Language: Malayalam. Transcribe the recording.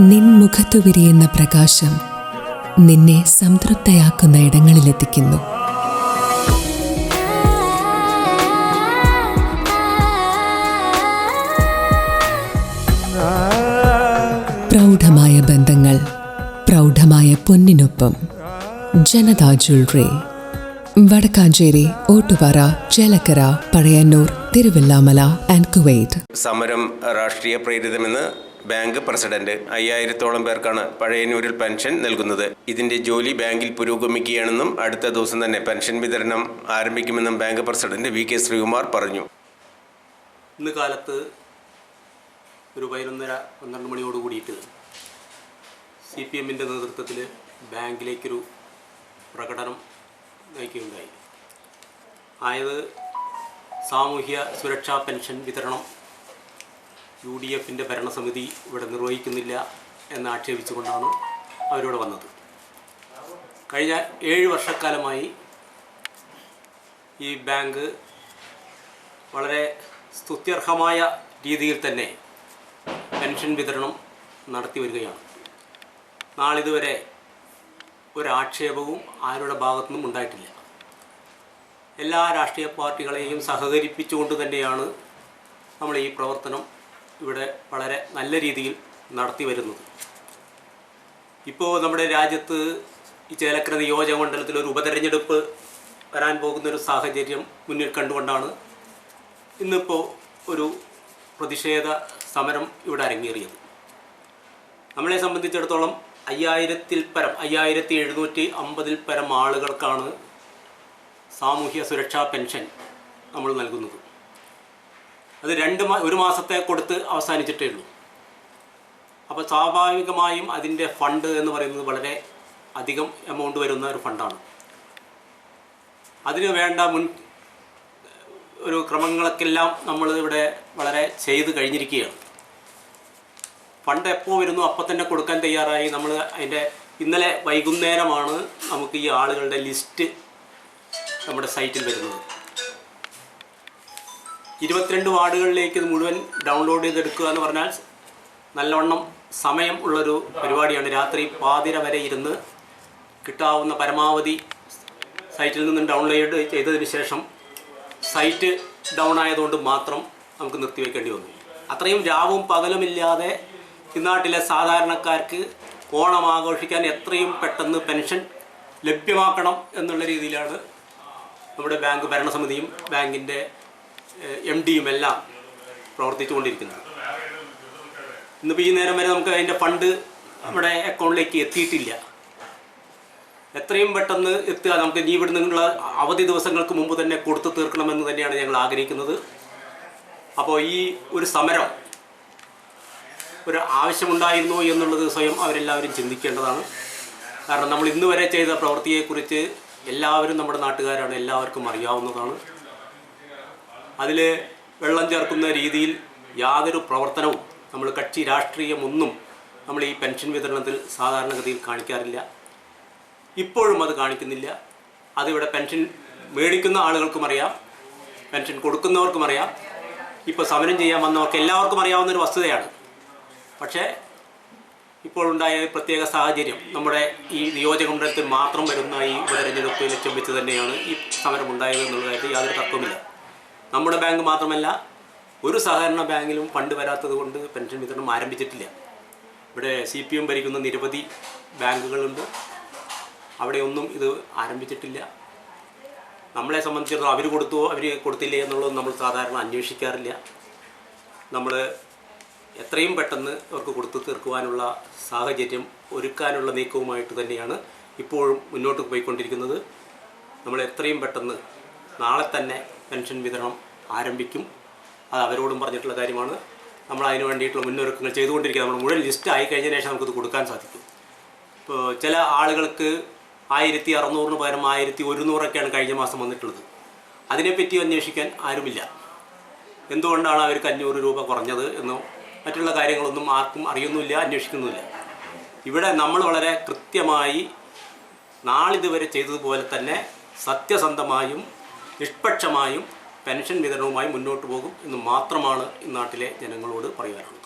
നിൻ മുഖത്തു വിരിയുന്ന പ്രകാശം നിന്നെ സംതൃപ്തയാക്കുന്ന ഇടങ്ങളിലെത്തിക്കുന്നു. പ്രൗഢമായ ബന്ധങ്ങൾ പ്രൗഢമായ പൊന്നിനൊപ്പം. Janatha jewellery Vadakkanchery Ottupara Chelakkara Pazhayannur Thiruvillwamala and Kuwait. സമരം രാഷ്ട്രീയ പ്രേരിതമെന്ന് ബാങ്ക് പ്രസിഡന്റ്. അയ്യായിരത്തോളം പേർക്കാണ് പഴയന്നൂരിൽ പെൻഷൻ നൽകുന്നത്. ഇതിന്റെ ജോലി ബാങ്കിൽ പുരോഗമിക്കുകയാണെന്നും അടുത്ത ദിവസം തന്നെ പെൻഷൻ വിതരണം ആരംഭിക്കുമെന്നും bank president V K Sreekumar പറഞ്ഞു. ഇന്ന് കാലത്ത് ഒരു പതിനൊന്നര പന്ത്രണ്ട് മണിയോട് കൂടിയിട്ട് സി പി എമ്മിന്റെ നേതൃത്വത്തിൽ ബാങ്കിലേക്കൊരു പ്രകടനം നയിക്കുകയുണ്ടായി ആയത് സാമൂഹ്യ സുരക്ഷാ പെൻഷൻ വിതരണം യു ഡി എഫിന്റെ ഭരണസമിതി ഇവിടെ നിർവഹിക്കുന്നില്ല എന്ന് ആക്ഷേപിച്ചുകൊണ്ടാണ് അവരിവിടെ വന്നത്. കഴിഞ്ഞ ഏഴ് വർഷക്കാലമായി ഈ ബാങ്ക് വളരെ സ്തുത്യർഹമായ രീതിയിൽ തന്നെ പെൻഷൻ വിതരണം നടത്തി വരികയാണ്. നാളിതുവരെ ഒരാക്ഷേപവും ആരുടെ ഭാഗത്തുനിന്നും ഉണ്ടായിട്ടില്ല. എല്ലാ രാഷ്ട്രീയ പാർട്ടികളെയും സഹകരിപ്പിച്ചുകൊണ്ട് തന്നെയാണ് നമ്മൾ ഈ പ്രവർത്തനം ഇവിടെ വളരെ നല്ല രീതിയിൽ നടത്തി വരുന്നത്. ഇപ്പോൾ നമ്മുടെ രാജ്യത്ത് ഈ ചേലക്കര നിയോജക മണ്ഡലത്തിൽ ഒരു ഉപതെരഞ്ഞെടുപ്പ് വരാൻ പോകുന്ന ഒരു സാഹചര്യം മുന്നിൽ കണ്ടുകൊണ്ടാണ് ഇന്നിപ്പോൾ ഒരു പ്രതിഷേധ സമരം ഇവിടെ അരങ്ങേറിയത്. നമ്മളെ സംബന്ധിച്ചിടത്തോളം അയ്യായിരത്തിൽ പരം അയ്യായിരത്തി എഴുന്നൂറ്റി അമ്പതിൽ പരം ആളുകൾക്കാണ് സാമൂഹ്യ സുരക്ഷാ പെൻഷൻ നമ്മൾ നൽകുന്നത്. അത് രണ്ട് ഒരു മാസത്തെ കൊടുത്ത് അവസാനിച്ചിട്ടേ ഉള്ളൂ. അപ്പോൾ സ്വാഭാവികമായും അതിന്റെ ഫണ്ട് എന്ന് പറയുന്നത് വളരെ അധികം എമൗണ്ട് വരുന്ന ഒരു ഫണ്ടാണ്. അതിന് വേണ്ട മുൻ ഒരു ക്രമങ്ങളൊക്കെല്ലാം നമ്മൾ ഇവിടെ വളരെ ചെയ്ത് കഴിഞ്ഞിരിക്കുകയാണ്. ഫണ്ട് എപ്പോൾ വരുന്നു അപ്പം തന്നെ കൊടുക്കാൻ തയ്യാറായി. നമ്മൾ അതിന്റെ ഇന്നലെ വൈകുന്നേരമാണ് നമുക്ക് ഈ ആളുകളുടെ ലിസ്റ്റ് നമ്മുടെ സൈറ്റിൽ വരുന്നത്. ഇരുപത്തിരണ്ട് വാർഡുകളിലേക്ക് ഇത് മുഴുവൻ ഡൗൺലോഡ് ചെയ്തെടുക്കുക എന്ന് പറഞ്ഞാൽ നല്ലവണ്ണം സമയം ഉള്ളൊരു പരിപാടിയാണ്. രാത്രി പാതിര വരെ ഇരുന്ന് കിട്ടാവുന്ന പരമാവധി സൈറ്റിൽ നിന്നും ഡൗൺലോഡ് ചെയ്തതിന് ശേഷം സൈറ്റ് ഡൗൺ ആയതുകൊണ്ട് മാത്രം നമുക്ക് നിർത്തിവെക്കേണ്ടി വന്നു. അത്രയും രാവും പകലുമില്ലാതെ ഇന്നാട്ടിലെ സാധാരണക്കാർക്ക് ഓണം ആഘോഷിക്കാൻ എത്രയും പെട്ടെന്ന് പെൻഷൻ ലഭ്യമാക്കണം എന്നുള്ള രീതിയിലാണ് നമ്മുടെ ബാങ്ക് ഭരണസമിതിയും ബാങ്കിന്റെ എം ഡിയും എല്ലാം പ്രവർത്തിച്ചുകൊണ്ടിരിക്കുന്നത്. ഇന്നിപ്പോൾ ഈ നേരം വരെ നമുക്ക് അതിന്റെ ഫണ്ട് നമ്മുടെ അക്കൗണ്ടിലേക്ക് എത്തിയിട്ടില്ല. എത്രയും പെട്ടെന്ന് എത്തുക നമുക്ക് ഇനി ഇവിടെ നിന്നുള്ള അവധി ദിവസങ്ങൾക്ക് മുമ്പ് തന്നെ കൊടുത്തു തീർക്കണമെന്ന് തന്നെയാണ് ഞങ്ങൾ ആഗ്രഹിക്കുന്നത്. അപ്പോൾ ഈ ഒരു സമരം ഒരു ആവശ്യമുണ്ടായിരുന്നു എന്നുള്ളത് സ്വയം അവരെല്ലാവരും ചിന്തിക്കേണ്ടതാണ്. കാരണം നമ്മൾ ഇന്ന് വരെ ചെയ്ത പ്രവൃത്തിയെക്കുറിച്ച് എല്ലാവരും നമ്മുടെ നാട്ടുകാരാണ് എല്ലാവർക്കും അറിയാവുന്നതാണ്. അതിൽ വെള്ളം ചേർക്കുന്ന രീതിയിൽ യാതൊരു പ്രവർത്തനവും നമ്മൾ കക്ഷി രാഷ്ട്രീയമൊന്നും നമ്മൾ ഈ പെൻഷൻ വിതരണത്തിൽ സാധാരണഗതിയിൽ കാണിക്കാറില്ല. ഇപ്പോഴും അത് കാണിക്കുന്നില്ല. അതിവിടെ പെൻഷൻ മേടിക്കുന്ന ആളുകൾക്കും അറിയാം പെൻഷൻ കൊടുക്കുന്നവർക്കും അറിയാം. ഇപ്പോൾ സമരം ചെയ്യാൻ വന്നവർക്ക് എല്ലാവർക്കും അറിയാവുന്ന ഒരു വസ്തുതയാണ്. പക്ഷേ ഇപ്പോൾ ഉണ്ടായ പ്രത്യേക സാഹചര്യം നമ്മുടെ ഈ നിയോജക മണ്ഡലത്തിൽ മാത്രം വരുന്ന ഈ ഉപതെരഞ്ഞെടുപ്പ് ലക്ഷ്യം വെച്ച് തന്നെയാണ് ഈ സമരം ഉണ്ടായത് എന്നുള്ള കാര്യത്തിൽ യാതൊരു തർക്കവുമില്ല. നമ്മുടെ ബാങ്ക് മാത്രമല്ല ഒരു സഹകരണ ബാങ്കിലും ഫണ്ട് വരാത്തത് കൊണ്ട് പെൻഷൻ വിതരണം ആരംഭിച്ചിട്ടില്ല. ഇവിടെ സി പി എം ഭരിക്കുന്ന നിരവധി ബാങ്കുകളുണ്ട്. അവിടെയൊന്നും ഇത് ആരംഭിച്ചിട്ടില്ല. നമ്മളെ സംബന്ധിച്ചിടത്തോളം അവർ കൊടുത്തോ അവർ കൊടുത്തില്ലേ എന്നുള്ളത് നമ്മൾ സാധാരണ അന്വേഷിക്കാറില്ല. നമ്മൾ എത്രയും പെട്ടെന്ന് അവർക്ക് കൊടുത്തു തീർക്കുവാനുള്ള സാഹചര്യം ഒരുക്കാനുള്ള നീക്കവുമായിട്ട് തന്നെയാണ് ഇപ്പോഴും മുന്നോട്ട് പോയിക്കൊണ്ടിരിക്കുന്നത്. നമ്മൾ എത്രയും പെട്ടെന്ന് നാളെ തന്നെ പെൻഷൻ വിതരണം ആരംഭിക്കും. അത് അവരോടും പറഞ്ഞിട്ടുള്ള കാര്യമാണ്. നമ്മൾ അതിന് വേണ്ടിയിട്ടുള്ള മുന്നൊരുക്കങ്ങൾ ചെയ്തുകൊണ്ടിരിക്കുക. നമ്മൾ മുഴുവൻ ലിസ്റ്റ് ആയി കഴിഞ്ഞ ശേഷം നമുക്കിത് കൊടുക്കാൻ സാധിക്കും. ഇപ്പോൾ ചില ആളുകൾക്ക് ആയിരത്തി അറുന്നൂറിന് പകരം ആയിരത്തി ഒരുന്നൂറൊക്കെയാണ് കഴിഞ്ഞ മാസം വന്നിട്ടുള്ളത്. അതിനെപ്പറ്റി അന്വേഷിക്കാൻ ആരുമില്ല. എന്തുകൊണ്ടാണ് അവർക്ക് അഞ്ഞൂറ് രൂപ കുറഞ്ഞത് എന്നോ മറ്റുള്ള കാര്യങ്ങളൊന്നും ആർക്കും അറിയുന്നില്ല അന്വേഷിക്കുന്നുമില്ല. ഇവിടെ നമ്മൾ വളരെ കൃത്യമായി നാളിതുവരെ ചെയ്തതുപോലെ തന്നെ സത്യസന്ധമായും നിഷ്പക്ഷമായും പെൻഷൻ വിതരണവുമായി മുന്നോട്ട് പോകും എന്ന് മാത്രമാണ് നാട്ടിലെ ജനങ്ങളോട് പറയാനുള്ളത്